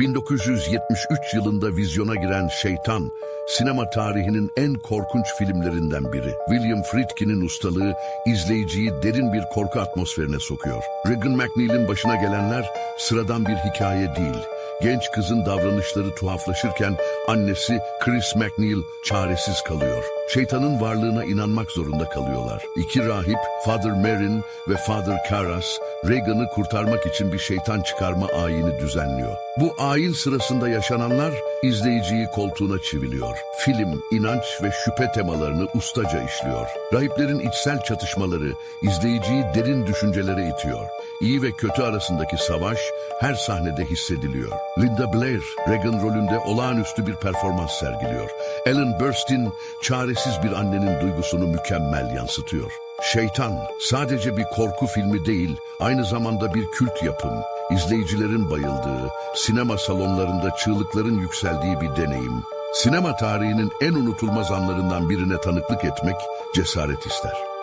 1973 yılında vizyona giren Şeytan, sinema tarihinin en korkunç filmlerinden biri. William Friedkin'in ustalığı izleyiciyi derin bir korku atmosferine sokuyor. Regan McNeil'in başına gelenler sıradan bir hikaye değil. Genç kızın davranışları tuhaflaşırken annesi Chris McNeil çaresiz kalıyor. Şeytanın varlığına inanmak zorunda kalıyorlar. İki rahip, Father Marin ve Father Karras, Regan'ı kurtarmak için bir şeytan çıkarma ayini düzenliyor. Bu ayin sırasında yaşananlar izleyiciyi koltuğuna çiviliyor. Film, inanç ve şüphe temalarını ustaca işliyor. Rahiplerin içsel çatışmaları izleyiciyi derin düşüncelere itiyor. İyi ve kötü arasındaki savaş her sahnede hissediliyor. Linda Blair, Regan rolünde olağanüstü bir performans sergiliyor. Ellen Burstyn, çaresiz bir annenin duygusunu mükemmel yansıtıyor. Şeytan sadece bir korku filmi değil, aynı zamanda bir kült yapım. İzleyicilerin bayıldığı, sinema salonlarında çığlıkların yükseldiği bir deneyim. Sinema tarihinin en unutulmaz anlarından birine tanıklık etmek cesaret ister.